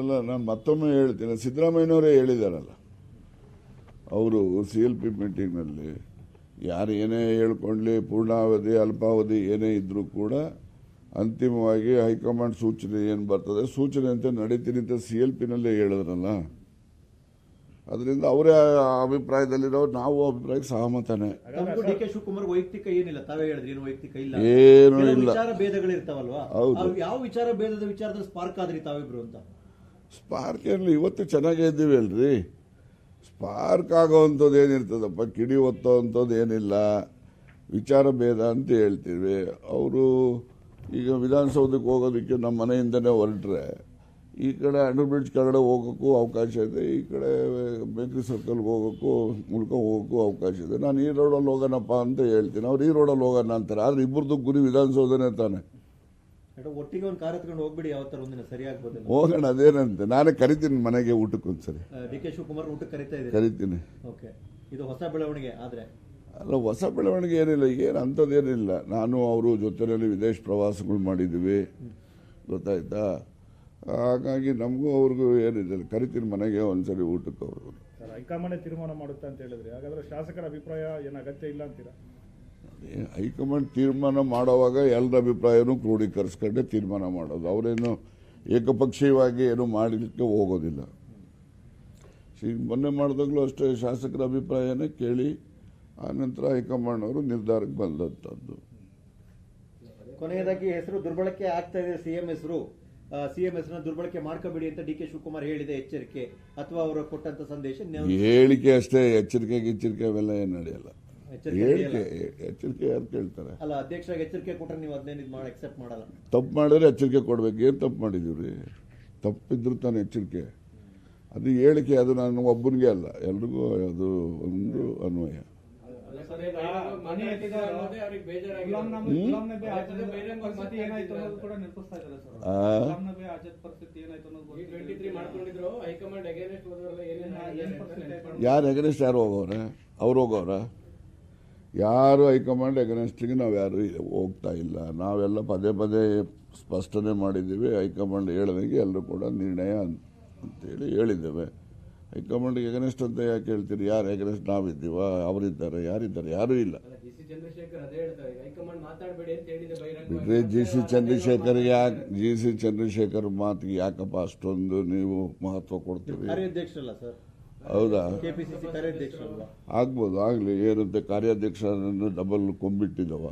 ಅಲ್ಲಲ್ಲ ನಾನು ಮತ್ತೊಮ್ಮೆ ಹೇಳ್ತೀನಿ. ಸಿದ್ದರಾಮಯ್ಯನವರೇ ಹೇಳಿದಾರಲ್ಲ. ಅವರು ಸಿ ಎಲ್ ಪಿ ಮೀಟಿಂಗ್ನಲ್ಲಿ ಯಾರು ಏನೇ ಹೇಳ್ಕೊಳ್ಳಿ ಪೂರ್ಣಾವಧಿ ಅಲ್ಪಾವಧಿ ಏನೇ ಇದ್ರೂ ಕೂಡ ಅಂತಿಮವಾಗಿ ಹೈಕಮಾಂಡ್ ಸೂಚನೆ ಏನು ಬರ್ತದೆ ಸೂಚನೆ ಅಂತ ನಡೀತೀನಿ ಅಂತ ಸಿ ಎಲ್ ಪಿನಲ್ಲೇ ಹೇಳಿದ್ರಲ್ಲ. ಅದರಿಂದ ಅವರೇ ಅಭಿಪ್ರಾಯದಲ್ಲಿರೋ ನಾವು ಅಭಿಪ್ರಾಯಕ್ಕೆ ಸಹಮತನೇ. ಡಿ ಕೆ ಶಿವಕುಮಾರ್ ವೈಯಕ್ತಿಕ ಏನಿಲ್ಲ ತಾವೇ ಹೇಳಿದ್ರಿ ಏನು ವೈಯಕ್ತಿಕ ಇಲ್ಲ. ಏನೂ ಇಲ್ಲ. ವಿಚಾರ ಭೇದಗಳಿರ್ತಾವಲ್ವಾ? ಹೌದು. ಯಾವ ವಿಚಾರ ಭೇದದ ವಿಚಾರದಲ್ಲಿ ಸ್ಪಾರ್ಕ್ ಆದ್ರಿ ತಾವಿಬ್ರು ಅಂತ? ಸ್ಪಾರ್ಕ್ ಏನಿಲ್ಲ ಇವತ್ತು ಚೆನ್ನಾಗೇ ಇದ್ದೀವಿ ಅಲ್ರಿ. ಸ್ಪಾರ್ಕ್ ಆಗೋವಂಥದ್ದು ಏನಿರ್ತದಪ್ಪ? ಕಿಡಿ ಒತ್ತೋವಂಥದ್ದು ಏನಿಲ್ಲ. ವಿಚಾರ ಭೇದ ಅಂತ ಹೇಳ್ತೀವಿ. ಅವರು ಈಗ ವಿಧಾನಸೌಧಕ್ಕೆ ಹೋಗೋದಕ್ಕೆ ನಮ್ಮ ಮನೆಯಿಂದನೇ ಹೊರಟ್ರೆ, ಈ ಕಡೆ ಅಂಡರ್ ಬ್ರಿಡ್ಜ್ ಕೆಳಗಡೆ ಹೋಗೋಕ್ಕೂ ಅವಕಾಶ ಇದೆ, ಈ ಕಡೆ ಬೇಕ್ರಿ ಸರ್ಕಲ್ಗೆ ಹೋಗೋಕ್ಕೂ ಮೂಲಕ ಹೋಗೋಕ್ಕೂ ಅವಕಾಶ ಇದೆ. ನಾನು ಈ ರೋಡಲ್ಲಿ ಹೋಗೋಣಪ್ಪ ಅಂತ ಹೇಳ್ತೀನಿ. ಅವ್ರು ಈ ರೋಡಲ್ಲಿ ಹೋಗೋಣ ಅಂತಾರೆ. ಆದರೆ ಇಬ್ಬರದ್ದು ಗುರಿ ವಿಧಾನಸೌಧನೇ ತಾನೆ. ಒಟ್ಟಿಗೆ ಒಂದು ಕಾರ್ ಎತ್ಕೊಂಡು ಹೋಗ್ಬಿಡಿ ಯಾವತ್ತರ ಒಂದಿನ ಸರಿ ಆಗ್ಬೋದಲ್ಲ. ಹೋಗೋಣ ಅದೇನಂತೆ. ನಾನೇ ಕರಿತೀನಿ ಮನೆಗೆ ಊಟಕ್ಕೆ ಒಂದ್ಸರಿ. ಡಿ ಕೆ ಶಿವಕುಮಾರ್ ಊಟಕ್ಕೆ ಕರಿತಾ ಇದ್ದೀನಿ ಕರಿತೀನಿ. ಓಕೆ. ಇದು ಹೊಸ ಬೆಳವಣಿಗೆ ಆದ್ರೆ? ಅಲ್ಲ ಹೊಸ ಬೆಳವಣಿಗೆ ಏನಿಲ್ಲ ಏನು ಅಂಥದ್ದೇನಿಲ್ಲ. ನಾನು ಅವರು ಜೊತೆಯಲ್ಲಿ ವಿದೇಶ ಪ್ರವಾಸಗಳು ಮಾಡಿದ್ದೀವಿ. ಗೊತ್ತಾಯ್ತಾ? ಹಾಗಾಗಿ ನಮಗೂ ಅವ್ರಿಗೂ ಏನಿದೆ ಕರಿತೀನಿ ಮನೆಗೆ ಒಂದ್ಸರಿ ಊಟಕ್ಕೆ ಅವ್ರಿಗೂ ಸರ್ ಹೈಕಮಾಂಡ್ ತೀರ್ಮಾನ ಮಾಡುತ್ತೆ ಅಂತ ಹೇಳಿದ್ರೆ. ಹಾಗಾದ್ರೆ ಶಾಸಕರ ಅಭಿಪ್ರಾಯ ಏನು ಅಗತ್ಯ ಇಲ್ಲ ಅಂತೀರಾ? ಹೈಕಮಾಂಡ್ ತೀರ್ಮಾನ ಮಾಡುವಾಗ ಎಲ್ಲರ ಅಭಿಪ್ರಾಯನೂ ಕ್ರೋಢೀಕರಿಸ್ಕೊಂಡೆ ತೀರ್ಮಾನ ಮಾಡೋದು. ಅವರೇನು ಏಕಪಕ್ಷೀಯವಾಗಿ ಏನು ಮಾಡಲಿಕ್ಕೆ ಹೋಗೋದಿಲ್ಲ. ಈಗ ಮೊನ್ನೆ ಮಾಡಿದಾಗಲೂ ಅಷ್ಟೇ ಶಾಸಕರ ಅಭಿಪ್ರಾಯನೇ ಕೇಳಿ ಆನಂತರ ಹೈಕಮಾಂಡ್ ಅವರು ನಿರ್ಧಾರಕ್ಕೆ ಬಂದಂಥದ್ದು ಕೊನೆಯದಾಗಿ ಹೆಸರು ದುರ್ಬಳಕೆ ಆಗ್ತಾ ಇದೆ. ಸಿಎಂ ಹೆಸರು ಸಿಎಂ ಹೆಸರನ್ನ ದುರ್ಬಳಕೆ ಮಾಡ್ಕೋಬೇಡಿ ಅಂತ ಡಿ ಕೆ ಶಿವಕುಮಾರ್ ಹೇಳಿದೆ ಎಚ್ಚರಿಕೆ ಅಥವಾ ಅವರು ಕೊಟ್ಟಂತ ಸಂದೇಶ ಹೇಳಿಕೆ ಅಷ್ಟೇ ಎಚ್ಚರಿಕೆ ಗಿಚ್ಚರಿಕೆ ಅವೆಲ್ಲ ಏನು ನಡೆಯಲ್ಲ. ಎಚ್ಚರಿಕೆ ಹೇಳಿಕೆ ಎಚ್ಚರಿಕೆ ಯಾರು ಕೇಳ್ತಾರೆ? ಅಲ್ಲ ಅಧ್ಯಕ್ಷರಾಗಿ ಎಚ್ಚರಿಕೆ ಕೊಟ್ಟರೆ ನೀವು ಅದನ್ನೇ ಇದು ಮಾಡಿ ಅಕ್ಸೆಪ್ಟ್ ಮಾಡಲ್ಲ? ತಪ್ಪು ಮಾಡಿದ್ರೆ ಎಚ್ಚರಿಕೆ ಕೊಡ್ಬೇಕು. ಏನು ತಪ್ಪು ಮಾಡಿದೀವಿ ರೀ ತಪ್ಪಿದ್ರು ತಾನೆ ಎಚ್ಚರಿಕೆ. ಅದು ಹೇಳಿಕೆ ಅದು ನಾನು ಒಬ್ಬನಿಗೆ ಅಲ್ಲ. ಎಲ್ರಿಗೂ ಅದು ಒಂದು ಅನ್ವಯ. ಮನೆ ಎತ್ತಿದ್ದಾರೆ. ಅನ್ನೋದೇ ಅವ್ರಿಗೆ ಬೇಜಾರಾಗಿದೆ. ಗುಲಾಂ ನಬಿ ಹ್ಮ್? ಗುಲಾಂ ನಬಿ ಅವ್ರ ಆಜಾದ್ ಜೊತೆ ಬಹಿರಂಗವಾಗಿ ಅನ್ನೋದು ಕೂಡ ನೆನಪಿಸ್ತಾ ಇದ್ದಾರೆ ಸರ್. ಆ? ಗುಲಾಂ ನಬಿ ಆಜಾದ್ ಪರಿಸ್ಥಿತಿ ಏನಾಯ್ತು ಅನ್ನೋದು 23 ಮಾಡ್ಕೊಂಡಿದ್ರು. ಹೈಕಮಾಂಡ್ ಅಗೇನೆಸ್ಟ್ ಹೋದವರೆಲ್ಲ ಏನೇನ್ ಏನ್ ಪರ್ಸೆಂಟೇಜ್ ಯಾರು ಎಗನೆಸ್ಟ್ ಯಾರು ಹೋಗೋರ ಅವ್ರು ಹೋಗೋರ ಯಾರು ಹೈಕಮಾಂಡ್ ಎಗನೆಸ್ಟಿಗೆ ನಾವು ಯಾರು ಹೋಗ್ತಾ ಇಲ್ಲ. ನಾವೆಲ್ಲ ಪದೇ ಪದೇ ಸ್ಪಷ್ಟನೆ ಮಾಡಿದ್ದೀವಿ. ಹೈಕಮಾಂಡ್ ಹೇಳಿದಂಗೆ ಎಲ್ಲರೂ ಕೂಡ ನಿರ್ಣಯ ಅಂತ- ಅಂತೇಳಿ ಹೇಳಿದ್ದೇವೆ. ಹೈಕಮಾಂಡ್ಗೆ ಎಗನೆಸ್ಟ್ ಅಂತ ಯಾಕೆ ಹೇಳ್ತೀರಿ? ಯಾರು ಎಗನೆಸ್ಟ್ ನಾವಿದ್ದೀವ ಅವರಿದ್ದಾರೆ ಯಾರಿದ್ದಾರೆ? ಯಾರೂ ಇಲ್ಲ. ಜಿ ಸಿ ಚಂದ್ರಶೇಖರ್ ಅದೇ ಹೇಳ್ತಾರೆ. ಹೈಕಮಾಂಡ್ ಮಾತಾಡಬೇಡಿ ಅಂತ ಹೇಳಿದೆ ಬಿಟ್ರೆ ಜಿ ಸಿ ಚಂದ್ರಶೇಖರ್ ಯಾಕೆ ಜಿ ಸಿ ಚಂದ್ರಶೇಖರ್ ಮಾತಿಗೆ ಯಾಕಪ್ಪ ಅಷ್ಟೊಂದು ನೀವು ಮಹತ್ವ ಕೊಡ್ತೀರಿ? ಹೌದಾ? ಆಗ್ಬೋದು ಆಗಲಿ. ಏನಂತೆ ಕಾರ್ಯಾಧ್ಯಕ್ಷರನ್ನು double ಕೊಂಬಿಟ್ಟಿದ್ದವ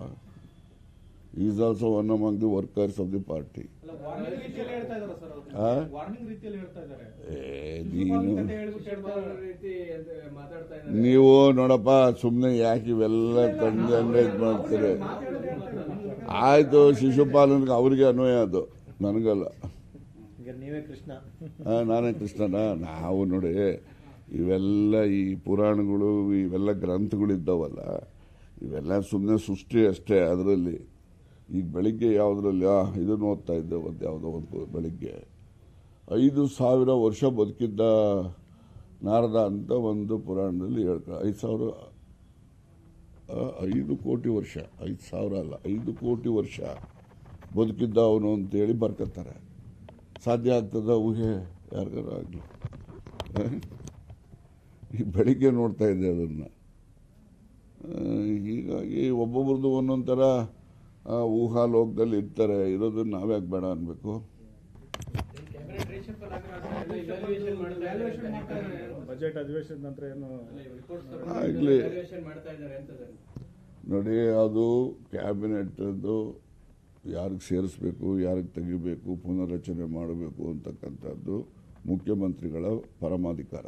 is also one among the workers of the party ಅಲ್ಲ ವಾರ್ನಿಂಗ್ ರೀತಿಯಲ್ಲಿ ಹೇಳ್ತಾ ಇದ್ದಾರೆ ಸರ್ ಅವರು. ವಾರ್ನಿಂಗ್ ರೀತಿಯಲ್ಲಿ ಹೇಳ್ತಾ ಇದ್ದಾರೆ ಏ ಶಿವಪಾಲ್ ನೀನು ನೀವು ನೋಡಪ್ಪ ಸುಮ್ಮನೆ ಯಾಕೆ ಇವೆಲ್ಲ ತಂದು ಇದು ಮಾಡ್ತೀರಿ? ಆಯ್ತು ಶಿಶುಪಾಲನ್ಗೆ ಅವರಿಗೆ ಅನ್ವಯ ಅದು. ನನಗಲ್ಲ. ನಾನೇ ಕೃಷ್ಣನ? ನಾವು ನೋಡಿ ಇವೆಲ್ಲ ಈ ಪುರಾಣಗಳು ಇವೆಲ್ಲ ಗ್ರಂಥಗಳಿದ್ದಾವಲ್ಲ ಇವೆಲ್ಲ ಸುಮ್ಮನೆ ಸೃಷ್ಟಿ ಅಷ್ಟೇ ಅದರಲ್ಲಿ. ಈಗ ಬೆಳಿಗ್ಗೆ ಯಾವುದರಲ್ಲಿ ಆ, ಇದನ್ನು ಓದ್ತಾ ಇದ್ದೆ ಒಂದು ಯಾವುದೋ ಒಂದು ಬೆಳಿಗ್ಗೆ. ಐದು ಸಾವಿರ ವರ್ಷ ಬದುಕಿದ್ದ ನಾರದ ಅಂತ ಒಂದು ಪುರಾಣದಲ್ಲಿ ಹೇಳ್ತಾರೆ ಐದು ಸಾವಿರ ಐದು ಕೋಟಿ ವರ್ಷ ಐದು ಸಾವಿರ ಅಲ್ಲ ಐದು ಕೋಟಿ ವರ್ಷ ಬದುಕಿದ್ದ ಅವನು ಅಂತೇಳಿ ಬರ್ಕತ್ತಾರೆ. ಸಾಧ್ಯ ಆಗ್ತದ ಊಹೆ? ಯಾರಿಗಾರು ಆಗಲಿ. ಈ ಬೆಳಿಗ್ಗೆ ನೋಡ್ತಾ ಇದ್ದೆ ಅದನ್ನು. ಹೀಗಾಗಿ ಒಬ್ಬೊಬ್ರದ್ದು ಒಂದೊಂದು ಥರ ಊಹಾ ಲೋಕದಲ್ಲಿ ಇರ್ತಾರೆ. ಇರೋದನ್ನ ನಾವ್ಯಾಕೆ ಬೇಡ ಅನ್ಬೇಕು. ಆಗ್ಲಿ. ನೋಡಿ ಅದು ಕ್ಯಾಬಿನೆಟ್ದು ಯಾರಿಗೆ ಸೇರಿಸ್ಬೇಕು ಯಾರಿಗೆ ತೆಗಿಬೇಕು ಪುನರ್ರಚನೆ ಮಾಡಬೇಕು ಅಂತಕ್ಕಂಥದ್ದು ಮುಖ್ಯಮಂತ್ರಿಗಳ ಪರಮಾಧಿಕಾರ.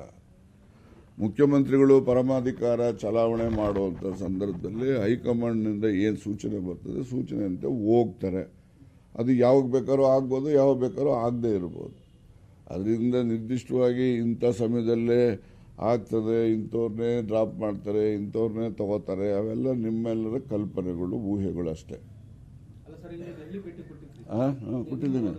ಮುಖ್ಯಮಂತ್ರಿಗಳು ಪರಮಾಧಿಕಾರ ಚಲಾವಣೆ ಮಾಡುವಂಥ ಸಂದರ್ಭದಲ್ಲಿ ಹೈಕಮಾಂಡ್ನಿಂದ ಏನು ಸೂಚನೆ ಬರ್ತದೆ ಸೂಚನೆಯಂತೆ ಹೋಗ್ತಾರೆ. ಅದು ಯಾವಾಗ ಬೇಕಾದ್ರೂ ಆಗ್ಬೋದು ಯಾವಾಗ ಬೇಕಾದ್ರೂ ಆಗದೇ ಇರ್ಬೋದು. ಅದರಿಂದ ನಿರ್ದಿಷ್ಟವಾಗಿ ಇಂಥ ಸಮಯದಲ್ಲೇ ಆಗ್ತದೆ ಇಂಥವ್ರನ್ನೇ ಡ್ರಾಪ್ ಮಾಡ್ತಾರೆ ಇಂಥವ್ರನ್ನೇ ತಗೋತಾರೆ ಅವೆಲ್ಲ ನಿಮ್ಮೆಲ್ಲರ ಕಲ್ಪನೆಗಳು ಊಹೆಗಳು ಅಷ್ಟೇ. ಹಾಂ ಹಾಂ ಕೊಟ್ಟಿದ್ದೀನಿ.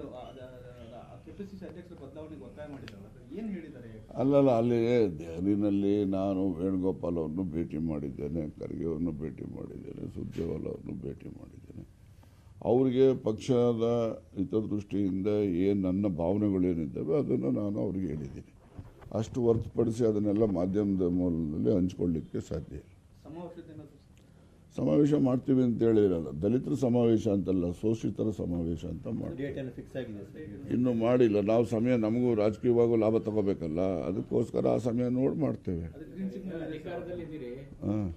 ಅಲ್ಲಲ್ಲ ಅಲ್ಲಿ ದೆಹಲಿನಲ್ಲಿ ನಾನು ವೇಣುಗೋಪಾಲ್ ಅವ್ರನ್ನು ಭೇಟಿ ಮಾಡಿದ್ದೇನೆ ಖರ್ಗೆ ಅವ್ರನ್ನು ಭೇಟಿ ಮಾಡಿದ್ದೇನೆ ಸುರ್ಜೇವಾಲ ಅವ್ರನ್ನು ಭೇಟಿ ಮಾಡಿದ್ದೇನೆ. ಅವರಿಗೆ ಪಕ್ಷದ ಹಿತದೃಷ್ಟಿಯಿಂದ ಏನು ನನ್ನ ಭಾವನೆಗಳೇನಿದ್ದಾವೆ ಅದನ್ನು ನಾನು ಅವ್ರಿಗೆ ಹೇಳಿದ್ದೀನಿ. ಅಷ್ಟು ಹೊರತುಪಡಿಸಿ ಅದನ್ನೆಲ್ಲ ಮಾಧ್ಯಮದ ಮೂಲದಲ್ಲಿ ಹಂಚ್ಕೊಳ್ಳಿಕ್ಕೆ ಸಾಧ್ಯ ಇಲ್ಲ. ಸಮಾವೇಶ ಮಾಡ್ತೀವಿ ಅಂತ ಹೇಳಿರಲ್ಲ ದಲಿತರ ಸಮಾವೇಶ ಅಂತಲ್ಲ ಶೋಷಿತರ ಸಮಾವೇಶ ಅಂತ ಮಾಡಿ ಇನ್ನು ಮಾಡಿಲ್ಲ ನಾವು ಸಮಯ ನಮಗೂ ರಾಜಕೀಯವಾಗೂ ಲಾಭ ತಗೋಬೇಕಲ್ಲ ಅದಕ್ಕೋಸ್ಕರ ಆ ಸಮಯ ನೋಡಿ ಮಾಡ್ತೇವೆ. ಹಾಂ.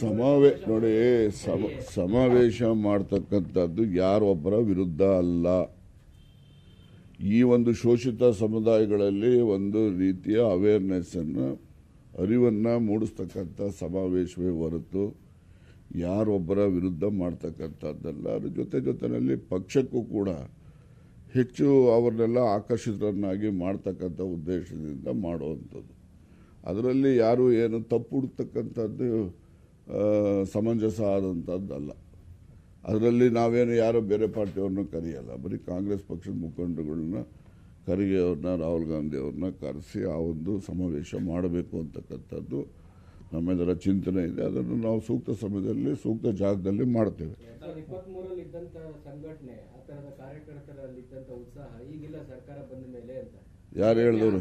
ಸಮಾವೇಶ ನೋಡಿ ಸಮ ಸಮಾವೇಶ ಮಾಡ್ತಕ್ಕಂಥದ್ದು ಯಾರೊಬ್ಬರ ವಿರುದ್ಧ ಅಲ್ಲ. ಈ ಒಂದು ಶೋಷಿತ ಸಮುದಾಯಗಳಲ್ಲಿ ಒಂದು ರೀತಿಯ ಅವೇರ್ನೆಸ್ಸನ್ನು ಅರಿವನ್ನು ಮೂಡಿಸ್ತಕ್ಕಂಥ ಸಮಾವೇಶವೇ ಹೊರತು ಯಾರೊಬ್ಬರ ವಿರುದ್ಧ ಮಾಡ್ತಕ್ಕಂಥದ್ದಲ್ಲ. ಅದ್ರ ಜೊತೆ ಜೊತೆಯಲ್ಲಿ ಪಕ್ಷಕ್ಕೂ ಕೂಡ ಹೆಚ್ಚು ಅವ್ರನ್ನೆಲ್ಲ ಆಕರ್ಷಿತರನ್ನಾಗಿ ಮಾಡ್ತಕ್ಕಂಥ ಉದ್ದೇಶದಿಂದ ಮಾಡುವಂಥದ್ದು. ಅದರಲ್ಲಿ ಯಾರು ಏನು ತಪ್ಪು ಹುಡ್ತಕ್ಕಂಥದ್ದು ಸಮಂಜಸ ಆದಂಥದ್ದಲ್ಲ. ಅದರಲ್ಲಿ ನಾವೇನು ಯಾರೋ ಬೇರೆ ಪಾರ್ಟಿಯವ್ರನ್ನ ಕರೆಯಲ್ಲ. ಬರೀ ಕಾಂಗ್ರೆಸ್ ಪಕ್ಷದ ಮುಖಂಡಗಳನ್ನ ಖರ್ಗೆ ಅವ್ರನ್ನ ರಾಹುಲ್ ಗಾಂಧಿ ಅವ್ರನ್ನ ಕರೆಸಿ ಆ ಒಂದು ಸಮಾವೇಶ ಮಾಡಬೇಕು ಅಂತಕ್ಕಂಥದ್ದು ನಮ್ಮೆಲ್ಲರ ಚಿಂತನೆ ಇದೆ. ಅದನ್ನು ನಾವು ಸೂಕ್ತ ಸಮಯದಲ್ಲಿ ಸೂಕ್ತ ಜಾಗದಲ್ಲಿ ಮಾಡ್ತೇವೆ. ಯಾರು ಹೇಳಿದವರು?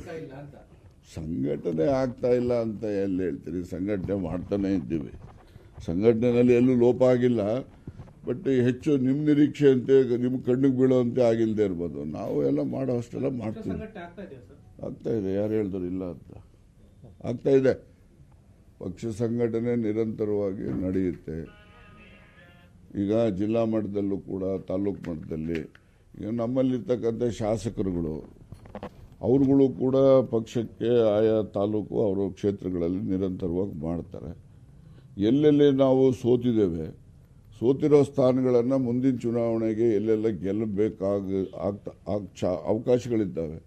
ಸಂಘಟನೆ ಆಗ್ತಾ ಇಲ್ಲ ಅಂತ ಎಲ್ಲಿ ಹೇಳ್ತೀರಿ? ಸಂಘಟನೆ ಮಾಡ್ತಾನೆ ಇದ್ದೀವಿ. ಸಂಘಟನೆಯಲ್ಲಿ ಎಲ್ಲೂ ಲೋಪ ಆಗಿಲ್ಲ. ಬಟ್ ಹೆಚ್ಚು ನಿಮ್ಮ ನಿರೀಕ್ಷೆಯಂತೆ ನಿಮ್ಮ ಕಣ್ಣಿಗೆ ಬೀಳುವಂತೆ ಆಗಿಲ್ಲದೆ ಇರ್ಬೋದು. ನಾವು ಎಲ್ಲ ಮಾಡೋ ಅಷ್ಟೆಲ್ಲ ಮಾಡ್ತೀವಿ. ಆಗ್ತಾ ಇದೆ ಯಾರು ಹೇಳಿದ್ರು ಇಲ್ಲ ಅಂತ. ಆಗ್ತಾ ಇದೆ. ಪಕ್ಷ ಸಂಘಟನೆ ನಿರಂತರವಾಗಿ ನಡೆಯುತ್ತೆ. ಈಗ ಜಿಲ್ಲಾ ಮಟ್ಟದಲ್ಲೂ ಕೂಡ ತಾಲೂಕು ಮಟ್ಟದಲ್ಲಿ ಈಗ ನಮ್ಮಲ್ಲಿರ್ತಕ್ಕಂಥ ಶಾಸಕರುಗಳು ಅವ್ರುಗಳು ಕೂಡ ಪಕ್ಷಕ್ಕೆ ಆಯಾ ತಾಲೂಕು ಅವರ ಕ್ಷೇತ್ರಗಳಲ್ಲಿ ನಿರಂತರವಾಗಿ ಮಾಡ್ತಾರೆ. ಎಲ್ಲೆಲ್ಲಿ ನಾವು ಸೋತಿದ್ದೇವೆ ಸೋತಿರೋ ಸ್ಥಾನಗಳನ್ನು ಮುಂದಿನ ಚುನಾವಣೆಗೆ ಎಲ್ಲೆಲ್ಲ ಗೆಲ್ಲಬೇಕಾಗ ಆಗ್ತಾ ಆಗ್- ಅವಕಾಶಗಳಿದ್ದಾವೆ.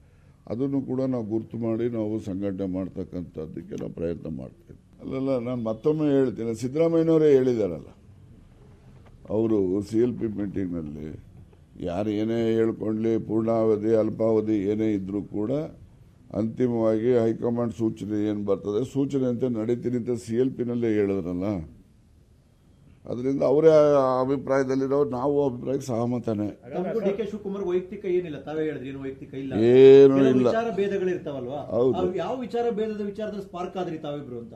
ಅದನ್ನು ಕೂಡ ನಾವು ಗುರುತು ಮಾಡಿ ನಾವು ಸಂಘಟನೆ ಮಾಡ್ತಕ್ಕಂಥದ್ದಕ್ಕೆಲ್ಲ ಪ್ರಯತ್ನ ಮಾಡ್ತೇವೆ. ಅಲ್ಲೆಲ್ಲ, ನಾನು ಮತ್ತೊಮ್ಮೆ ಹೇಳ್ತೀನಿ. ಸಿದ್ದರಾಮಯ್ಯನವರೇ ಹೇಳಿದಾರಲ್ಲ. ಅವರು ಸಿ ಎಲ್ ಪಿ ಮೀಟಿಂಗ್ನಲ್ಲಿ ಯಾರು ಏನೇ ಹೇಳ್ಕೊಳ್ಳಿ ಪೂರ್ಣಾವಧಿ, ಅಲ್ಪಾವಧಿ ಏನೇ ಇದ್ದರೂ ಕೂಡ ಅಂತಿಮವಾಗಿ ಹೈಕಮಾಂಡ್ ಸೂಚನೆ ಏನು ಬರ್ತದೆ? ಸೂಚನೆ ಅಂತ ನಡೀತೀನಿ ಅಂತ ಸಿ ಎಲ್ ಪಿನಲ್ಲೇ ಹೇಳಿದ್ರಲ್ಲ. ಅದರಿಂದ ಅವರೇ ಅಭಿಪ್ರಾಯದಲ್ಲಿರೋ ನಾವು ಅಭಿಪ್ರಾಯಕ್ಕೆ ಸಹಮತನೇ. ತಮಗೂ ಡಿ ಕೆ ಶಿವಕುಮಾರ್ ವೈಯಕ್ತಿಕ ಏನಿಲ್ಲ ತಾವೇ ಹೇಳಿದ್ರಿ ಏನು ವೈಯಕ್ತಿಕ ಇಲ್ಲ. ಏನೂ ಇಲ್ಲ. ವಿಚಾರ ಭೇದಗಳಿರ್ತಾವಲ್ವಾ ಹೌದು. ಅವು ಯಾವ ವಿಚಾರ ಭೇದದ ವಿಚಾರದಲ್ಲಿ ಸ್ಪಾರ್ಕ್ ಆದ್ರಿ ತಾವಿಬ್ರು ಅಂತ?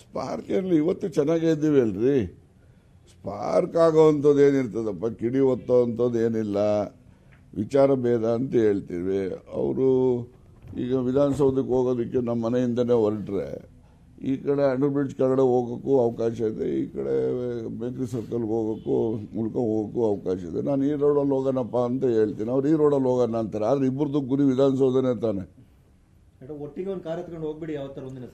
ಸ್ಪಾರ್ಕ್ ಏನಿಲ್ಲ ಇವತ್ತು ಚೆನ್ನಾಗೇ ಇದ್ದೀವಿ ಅಲ್ರಿ. ಸ್ಪಾರ್ಕ್ ಆಗೋವಂಥದ್ದು ಏನಿರ್ತದಪ್ಪ? ಕಿಡಿ ಒತ್ತೋವಂಥದ್ದು ಏನಿಲ್ಲ. ವಿಚಾರ ಭೇದ ಅಂತ ಹೇಳ್ತೀವಿ. ಅವರು ಈಗ ವಿಧಾನಸೌಧಕ್ಕೆ ಹೋಗೋದಕ್ಕೆ ನಮ್ಮ ಮನೆಯಿಂದನೇ ಹೊರಟ್ರೆ ಈ ಕಡೆ ಅಂಡರ್ ಬ್ರಿಡ್ಜ್ ಕೆಳಗಡೆ ಹೋಗೋಕ್ಕೂ ಅವಕಾಶ ಇದೆ. ಈ ಕಡೆ ಬೇಕ್ರಿ ಸರ್ಕಲ್ಗೆ ಹೋಗೋಕ್ಕೂ ಮೂಲಕ ಹೋಗೋಕ್ಕೂ ಅವಕಾಶ ಇದೆ. ನಾನು ಈ ರೋಡಲ್ಲಿ ಹೋಗೋಣಪ್ಪ ಅಂತ ಹೇಳ್ತೀನಿ. ಅವ್ರು ಈ ರೋಡಲ್ಲಿ ಹೋಗೋಣ ಅಂತಾರೆ. ಆದರೆ ಇಬ್ಬರದ್ದು ಗುರಿ ವಿಧಾನಸೌಧನೇ ತಾನೆ. ಒಟ್ಟಿಗೆ ಒಂದು ಕಾರ್ ಎತ್ಕೊಂಡು ಹೋಗ್ಬಿಡಿ ಯಾವತ್ತರ ಒಂದಿನ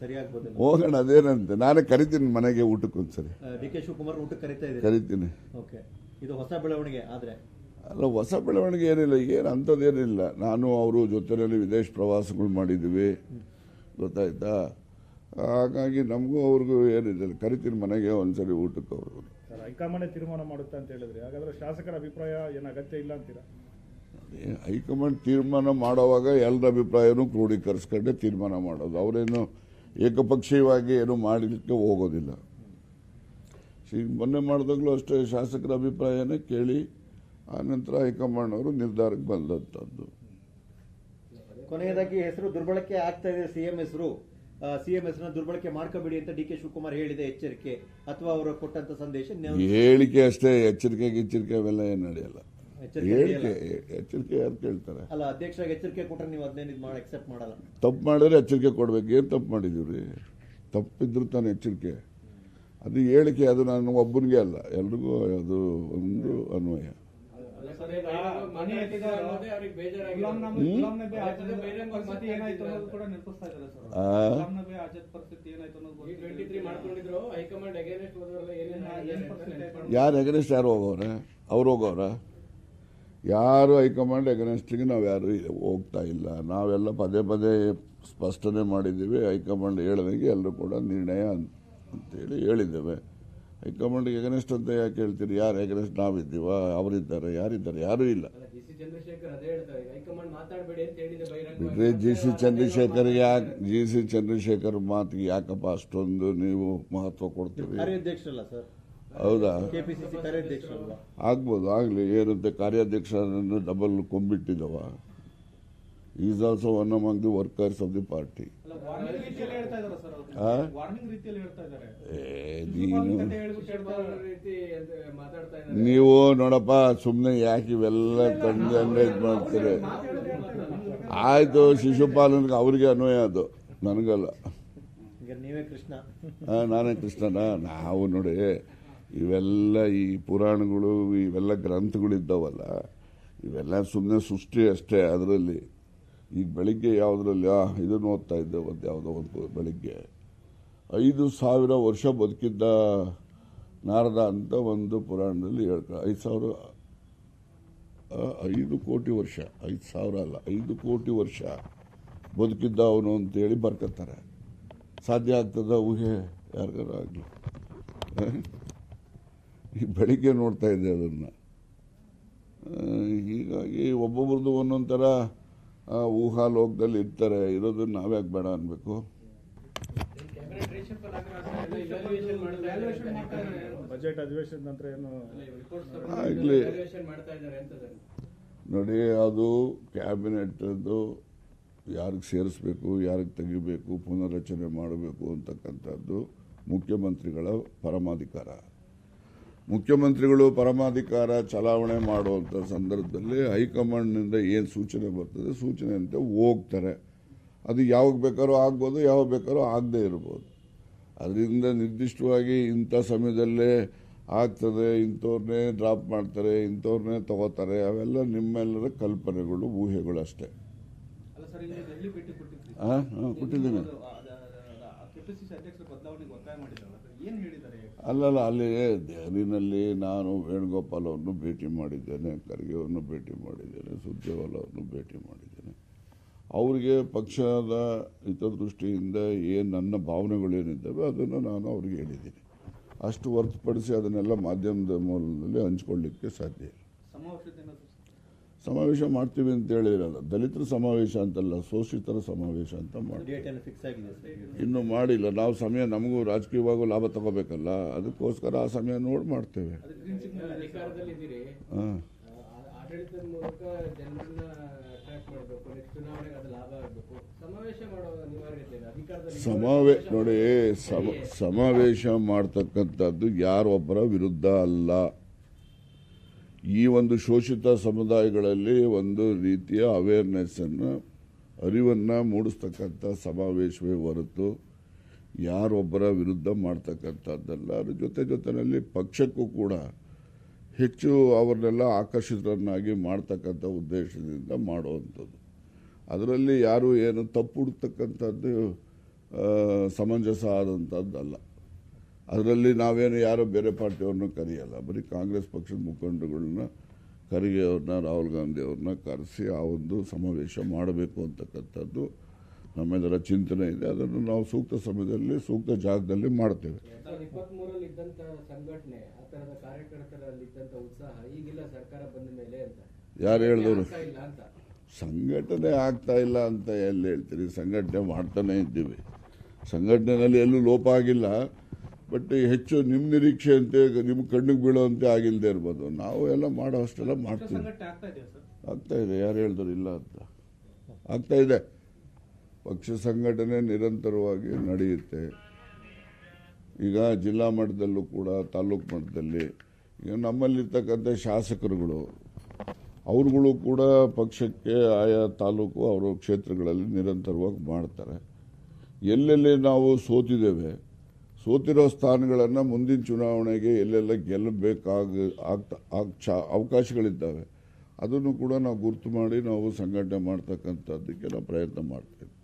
ಹೋಗೋಣ ಅದೇನಂತೆ. ನಾನೇ ಕರಿತೀನಿ ಮನೆಗೆ ಊಟಕ್ಕೆ ಒಂದ್ಸರಿ. ಡಿ ಕೆ ಶಿವಕುಮಾರ್ ಊಟಕ್ಕೆ ಕರಿತಾ ಇದ್ದೀನಿ ಕರಿತೀನಿ. ಓಕೆ. ಇದು ಹೊಸ ಬೆಳವಣಿಗೆ ಆದರೆ? ಅಲ್ಲ ಹೊಸ ಬೆಳವಣಿಗೆ ಏನಿಲ್ಲ. ಏನು ಅಂಥದ್ದೇನಿಲ್ಲ. ನಾನು ಅವರು ಜೊತೆಯಲ್ಲಿ ವಿದೇಶ ಪ್ರವಾಸಗಳು ಮಾಡಿದ್ದೀವಿ. ಗೊತ್ತಾಯ್ತಾ? ಹಾಗಾಗಿ ನಮಗೂ ಅವ್ರಿಗೂ ಏನಿದೆ ಕರಿತೀನಿ ಮನೆಗೆ ಒಂದ್ಸರಿ ಊಟಕ್ಕೆ ಅವ್ರಿಗೂ ಸರ್ ಹೈಕಮಾಂಡ್ ತೀರ್ಮಾನ ಮಾಡುತ್ತೆ ಅಂತ ಹೇಳಿದ್ರಿ. ಹಾಗಾದ್ರೆ ಶಾಸಕರ ಅಭಿಪ್ರಾಯ ಏನು? ಅಗತ್ಯ ಇಲ್ಲ ಅಂತೀರಾ? ಹೈಕಮಾಂಡ್ ತೀರ್ಮಾನ ಮಾಡುವಾಗ ಎಲ್ಲರ ಅಭಿಪ್ರಾಯನೂ ಕ್ರೋಢೀಕರಿಸ್ಕೊಂಡೆ ತೀರ್ಮಾನ ಮಾಡೋದು. ಅವರೇನು ಏಕಪಕ್ಷೀಯವಾಗಿ ಏನು ಮಾಡಲಿಕ್ಕೆ ಹೋಗೋದಿಲ್ಲ. ಈಗ ಮೊನ್ನೆ ಮಾಡಿದಾಗಲೂ ಅಷ್ಟೇ ಶಾಸಕರ ಅಭಿಪ್ರಾಯನೇ ಕೇಳಿ ಆನಂತರ ಹೈಕಮಾಂಡ್ ಅವರು ನಿರ್ಧಾರಕ್ಕೆ ಬಂದಂಥದ್ದು ಕೊನೆಯದಾಗಿ ಹೆಸರು ದುರ್ಬಳಕೆ ಆಗ್ತಾ ಇದೆ ಸಿಎಂ ಹೆಸರು. ಸಿಎಂ ಹೆಸರನ್ನ ದುರ್ಬಳಕೆ ಮಾಡ್ಕೋಬೇಡಿ ಅಂತ ಡಿ ಕೆ ಶಿವಕುಮಾರ್ ಹೇಳಿದೆ ಎಚ್ಚರಿಕೆ ಅಥವಾ ಅವರು ಕೊಟ್ಟಂತ ಸಂದೇಶ ಹೇಳಿಕೆ ಅಷ್ಟೇ ಎಚ್ಚರಿಕೆ ಗಿಚ್ಚರಿಕೆ ಅವೆಲ್ಲ ಏನು ನಡೆಯಲ್ಲ. ಎಚ್ಚರಿಕೆ ಹೇಳಿಕೆ. ಎಚ್ಚರಿಕೆ ಯಾರು ಕೇಳ್ತಾರೆ? ಅಲ್ಲ ಅಧ್ಯಕ್ಷರಾಗಿ ಎಚ್ಚರಿಕೆ ಕೊಟ್ಟರೆ ನೀವು ಅದನ್ನೇನು ಇದು ಮಾಡಿ ಅಕ್ಸೆಪ್ಟ್ ಮಾಡಲ್ಲ? ತಪ್ಪು ಮಾಡಿದ್ರೆ ಎಚ್ಚರಿಕೆ ಕೊಡ್ಬೇಕು. ಏನು ತಪ್ಪು ಮಾಡಿದೀವ್ರಿ ರೀ ತಪ್ಪಿದ್ರು ತಾನು ಎಚ್ಚರಿಕೆ. ಅದು ಹೇಳಿಕೆ ಅದು ನಾನು ಒಬ್ಬನಿಗೆ ಅಲ್ಲ ಎಲ್ರಿಗೂ ಅದು ಒಂದು ಅನ್ವಯ. ಯಾರು ಎಗನೆಸ್ಟ್ ಯಾರು ಹೋಗೋರೆ ಅವ್ರು ಹೋಗೋರ ಯಾರು ಹೈಕಮಾಂಡ್ ಎಗನೆಸ್ಟಿಗೆ ನಾವು ಯಾರು ಹೋಗ್ತಾ ಇಲ್ಲ? ನಾವೆಲ್ಲ ಪದೇ ಪದೇ ಸ್ಪಷ್ಟನೆ ಮಾಡಿದ್ದೀವಿ. ಹೈಕಮಾಂಡ್ ಹೇಳಿದಂಗೆ ಎಲ್ಲರೂ ಕೂಡ ನಿರ್ಣಯ ಅಂತ- ಅಂತೇಳಿ ಹೇಳಿದ್ದೇವೆ. ಹೈಕಮಾಂಡ್ಗೆ ಎಗನೆಸ್ಟ್ ಅಂತ ಯಾಕೆ ಹೇಳ್ತೀರಿ? ಯಾರು ಎಗನೆಸ್ಟ್? ನಾವಿದ್ದೀವ ಅವರಿದ್ದಾರೆ ಯಾರಿದ್ದಾರೆ? ಯಾರೂ ಇಲ್ಲ. ಬಿಟ್ಟರೆ ಜಿ ಸಿ ಚಂದ್ರಶೇಖರ್ ಅದೇ ಹೇಳ್ತಾರೆ. ಹೈಕಮಾಂಡ್ ಮಾತಾಡಬೇಡಿ ಅಂತ ಹೇಳಿದೆ ಬಿಡ್ರಿ ಜಿ ಸಿ ಚಂದ್ರಶೇಖರ್ ಯಾಕೆ ಜಿ ಸಿ ಚಂದ್ರಶೇಖರ್ ಮಾತಿಗೆ ಯಾಕಪ್ಪ ಅಷ್ಟೊಂದು ನೀವು ಮಹತ್ವ ಕೊಡ್ತೀರಿ? ಹೌದಾ? ಆಗ್ಬೋದು ಆಗಲಿ. ಏನಂತೆ? ಕಾರ್ಯಾಧ್ಯಕ್ಷರನ್ನು double ಕೊಂಬಿಟ್ಟಿದ್ದವ is also one among the workers of the party ನೀವು ನೋಡಪ್ಪ ಸುಮ್ಮನೆ ಯಾಕೆ ಇವೆಲ್ಲ ತಂದೆ ಇದು ಮಾಡ್ತೀರಿ? ಆಯ್ತು ಶಿಶುಪಾಲನ್ಗೆ ಅವ್ರಿಗೆ ಅನ್ವಯ ಅದು. ನನಗಲ್ಲ. ನಾನೇ ಕೃಷ್ಣನ? ನಾವು ನೋಡಿ ಇವೆಲ್ಲ ಈ ಪುರಾಣಗಳು ಇವೆಲ್ಲ ಗ್ರಂಥಗಳಿದ್ದಾವಲ್ಲ ಇವೆಲ್ಲ ಸುಮ್ಮನೆ ಸೃಷ್ಟಿ ಅಷ್ಟೇ ಅದರಲ್ಲಿ. ಈಗ ಬೆಳಿಗ್ಗೆ ಯಾವುದರಲ್ಲಿ ಇದನ್ನು ಓದ್ತಾ ಇದ್ದೆ ಒಂದು ಯಾವುದೋ ಒಂದು ಬೆಳಿಗ್ಗೆ. ಐದು ಸಾವಿರ ವರ್ಷ ಬದುಕಿದ್ದ ನಾರದ ಅಂತ ಒಂದು ಪುರಾಣದಲ್ಲಿ ಹೇಳ್ತಾರೆ. ಐದು ಸಾವಿರ ಐದು ಕೋಟಿ ವರ್ಷ. ಐದು ಸಾವಿರ ಅಲ್ಲ, ಐದು ಕೋಟಿ ವರ್ಷ ಬದುಕಿದ್ದ ಅವನು ಅಂತೇಳಿ ಬರ್ಕತ್ತಾರೆ. ಸಾಧ್ಯ ಆಗ್ತದ ಊಹೆ? ಯಾರಿಗಾರ ಆಗಲಿ. ಈ ಬೆಳಿಗ್ಗೆ ನೋಡ್ತಾ ಇದ್ದೆ ಅದನ್ನು. ಹೀಗಾಗಿ ಒಬ್ಬೊಬ್ರದ್ದು ಒಂದೊಂದು ಥರ ಊಹಾಲೋಕದಲ್ಲಿ ಇರ್ತಾರೆ ಇರೋದನ್ನ ನಾವ್ಯಾಕೆ ಬೇಡ ಅನ್ಬೇಕು. ಕ್ಯಾಬಿನೆಟ್ ಅದು ಕ್ಯಾಬಿನೆಟ್ ಮಾಡ್ತಾ ಇದ್ದಾರೆ ಬಜೆಟ್ ಅಧಿವೇಶನ ನಂತರ ಏನು? ಆಗ್ಲಿ. ಇವ್ಯಾಲ್ಯೂಯೇಷನ್ ಮಾಡ್ತಾ ಇದ್ದಾರೆ ಅಂತ ಸರ್ ನೋಡಿ ಅದು ಕ್ಯಾಬಿನೆಟ್ದು ಯಾರಿಗೆ ಸೇರಿಸ್ಬೇಕು ಯಾರಿಗೆ ತೆಗಿಬೇಕು ಪುನರಚನೆ ಮಾಡಬೇಕು ಅಂತಕ್ಕಂಥದ್ದು ಮುಖ್ಯಮಂತ್ರಿಗಳ ಪರಮಾಧಿಕಾರ. ಮುಖ್ಯಮಂತ್ರಿಗಳು ಪರಮಾಧಿಕಾರ ಚಲಾವಣೆ ಮಾಡುವಂಥ ಸಂದರ್ಭದಲ್ಲಿ ಹೈಕಮಾಂಡ್ನಿಂದ ಏನು ಸೂಚನೆ ಬರ್ತದೆ ಸೂಚನೆಯಂತೆ ಹೋಗ್ತಾರೆ. ಅದು ಯಾವಾಗ ಬೇಕಾದ್ರೂ ಆಗ್ಬೋದು ಯಾವಾಗ ಬೇಕಾದ್ರೂ ಆಗದೇ ಇರ್ಬೋದು. ಅದರಿಂದ ನಿರ್ದಿಷ್ಟವಾಗಿ ಇಂಥ ಸಮಯದಲ್ಲೇ ಆಗ್ತದೆ ಇಂಥವ್ರನ್ನೇ ಡ್ರಾಪ್ ಮಾಡ್ತಾರೆ ಇಂಥವ್ರನ್ನೇ ತಗೋತಾರೆ ಅವೆಲ್ಲ ನಿಮ್ಮೆಲ್ಲರ ಕಲ್ಪನೆಗಳು ಊಹೆಗಳು ಅಷ್ಟೇ. ಹಾಂ ಹಾಂ ಕೊಟ್ಟಿದ್ದೀನಿ. ಅಲ್ಲಲ್ಲ ಅಲ್ಲಿ ದೆಹಲಿನಲ್ಲಿ ನಾನು ವೇಣುಗೋಪಾಲ್ ಅವ್ರನ್ನು ಭೇಟಿ ಮಾಡಿದ್ದೇನೆ ಖರ್ಗೆ ಅವ್ರನ್ನು ಭೇಟಿ ಮಾಡಿದ್ದೇನೆ ಸುರ್ಜೇವಾಲ ಅವ್ರನ್ನು ಭೇಟಿ ಮಾಡಿದ್ದೇನೆ. ಅವರಿಗೆ ಪಕ್ಷದ ಹಿತದೃಷ್ಟಿಯಿಂದ ಏನು ನನ್ನ ಭಾವನೆಗಳೇನಿದ್ದಾವೆ ಅದನ್ನು ನಾನು ಅವ್ರಿಗೆ ಹೇಳಿದ್ದೀನಿ. ಅಷ್ಟು ಹೊರತುಪಡಿಸಿ ಅದನ್ನೆಲ್ಲ ಮಾಧ್ಯಮದ ಮೂಲದಲ್ಲಿ ಹಂಚ್ಕೊಳ್ಳಿಕ್ಕೆ ಸಾಧ್ಯ ಇಲ್ಲ. ಸಮಾವೇಶ ಮಾಡ್ತೀವಿ ಅಂತ ಹೇಳಿರಲ್ಲ ದಲಿತರ ಸಮಾವೇಶ ಅಂತಲ್ಲ ಶೋಷಿತರ ಸಮಾವೇಶ ಅಂತ ಮಾಡ್ತೀವಿ. ಸರ್ ಇನ್ನೂ ಮಾಡಿಲ್ಲ ನಾವು ಸಮಯ ನಮಗೂ ರಾಜಕೀಯವಾಗೂ ಲಾಭ ತಗೋಬೇಕಲ್ಲ ಅದಕ್ಕೋಸ್ಕರ ಆ ಸಮಯ ನೋಡಿ ಮಾಡ್ತೇವೆ. ಹಾಂ. ಸಮಾವೇಶ ಮಾಡೋ ನೋಡಿ ಸಮ ಸಮಾವೇಶ ಮಾಡ್ತಕ್ಕಂಥದ್ದು ಯಾರೊಬ್ಬರ ವಿರುದ್ಧ ಅಲ್ಲ. ಈ ಒಂದು ಶೋಷಿತ ಸಮುದಾಯಗಳಲ್ಲಿ ಒಂದು ರೀತಿಯ ಅವೇರ್ನೆಸ್ಸನ್ನು ಅರಿವನ್ನು ಮೂಡಿಸ್ತಕ್ಕಂಥ ಸಮಾವೇಶವೇ ಹೊರತು ಯಾರೊಬ್ಬರ ವಿರುದ್ಧ ಮಾಡ್ತಕ್ಕಂಥದ್ದಲ್ಲ. ಅದ್ರ ಜೊತೆ ಜೊತೆಯಲ್ಲಿ ಪಕ್ಷಕ್ಕೂ ಕೂಡ ಹೆಚ್ಚು ಅವ್ರನ್ನೆಲ್ಲ ಆಕರ್ಷಿತರನ್ನಾಗಿ ಮಾಡ್ತಕ್ಕಂಥ ಉದ್ದೇಶದಿಂದ ಮಾಡುವಂಥದ್ದು. ಅದರಲ್ಲಿ ಯಾರು ಏನು ತಪ್ಪು ಹುಡುಕ್ತಕ್ಕಂಥದ್ದು ಸಮಂಜಸ ಆದಂಥದ್ದಲ್ಲ. ಅದರಲ್ಲಿ ನಾವೇನು ಯಾರೋ ಬೇರೆ ಪಾರ್ಟಿಯವ್ರನ್ನ ಕರೆಯಲ್ಲ. ಬರೀ ಕಾಂಗ್ರೆಸ್ ಪಕ್ಷದ ಮುಖಂಡಗಳನ್ನ ಖರ್ಗೆ ಅವ್ರನ್ನ ರಾಹುಲ್ ಗಾಂಧಿ ಅವ್ರನ್ನ ಕರೆಸಿ ಆ ಒಂದು ಸಮಾವೇಶ ಮಾಡಬೇಕು ಅಂತಕ್ಕಂಥದ್ದು ನಮ್ಮೆಲ್ಲರ ಚಿಂತನೆ ಇದೆ. ಅದನ್ನು ನಾವು ಸೂಕ್ತ ಸಮಯದಲ್ಲಿ ಸೂಕ್ತ ಜಾಗದಲ್ಲಿ ಮಾಡ್ತೇವೆ. ಯಾರು ಹೇಳಿದವರು? ಸಂಘಟನೆ ಆಗ್ತಾ ಇಲ್ಲ ಅಂತ ಎಲ್ಲಿ ಹೇಳ್ತೀರಿ? ಸಂಘಟನೆ ಮಾಡ್ತಾನೆ ಇದ್ದೀವಿ. ಸಂಘಟನೆಯಲ್ಲಿ ಎಲ್ಲೂ ಲೋಪ ಆಗಿಲ್ಲ. ಬಟ್ ಹೆಚ್ಚು ನಿಮ್ಮ ನಿರೀಕ್ಷೆಯಂತೆ ನಿಮ್ಮ ಕಣ್ಣಿಗೆ ಬೀಳುವಂತೆ ಆಗಿಲ್ಲದೆ ಇರ್ಬೋದು. ನಾವು ಎಲ್ಲ ಮಾಡೋ ಅಷ್ಟೆಲ್ಲ ಮಾಡ್ತೀವಿ. ಆಗ್ತಾ ಇದೆ ಯಾರು ಹೇಳಿದ್ರು ಇಲ್ಲ ಅಂತ. ಆಗ್ತಾ ಇದೆ. ಪಕ್ಷ ಸಂಘಟನೆ ನಿರಂತರವಾಗಿ ನಡೆಯುತ್ತೆ. ಈಗ ಜಿಲ್ಲಾ ಮಟ್ಟದಲ್ಲೂ ಕೂಡ ತಾಲೂಕು ಮಟ್ಟದಲ್ಲಿ ಈಗ ನಮ್ಮಲ್ಲಿರ್ತಕ್ಕಂಥ ಶಾಸಕರುಗಳು ಅವ್ರುಗಳು ಕೂಡ ಪಕ್ಷಕ್ಕೆ ಆಯಾ ತಾಲೂಕು ಅವರ ಕ್ಷೇತ್ರಗಳಲ್ಲಿ ನಿರಂತರವಾಗಿ ಮಾಡ್ತಾರೆ. ಎಲ್ಲೆಲ್ಲಿ ನಾವು ಸೋತಿದ್ದೇವೆ ಸೋತಿರೋ ಸ್ಥಾನಗಳನ್ನು ಮುಂದಿನ ಚುನಾವಣೆಗೆ ಎಲ್ಲೆಲ್ಲ ಗೆಲ್ಲಬೇಕಾಗ ಆಗ್ತಾ ಅವಕಾಶಗಳಿದ್ದಾವೆ. ಅದನ್ನು ಕೂಡ ನಾವು ಗುರುತು ಮಾಡಿ ನಾವು ಸಂಘಟನೆ ಮಾಡ್ತಕ್ಕಂಥದ್ದಕ್ಕೆಲ್ಲ ಪ್ರಯತ್ನ ಮಾಡ್ತೇವೆ.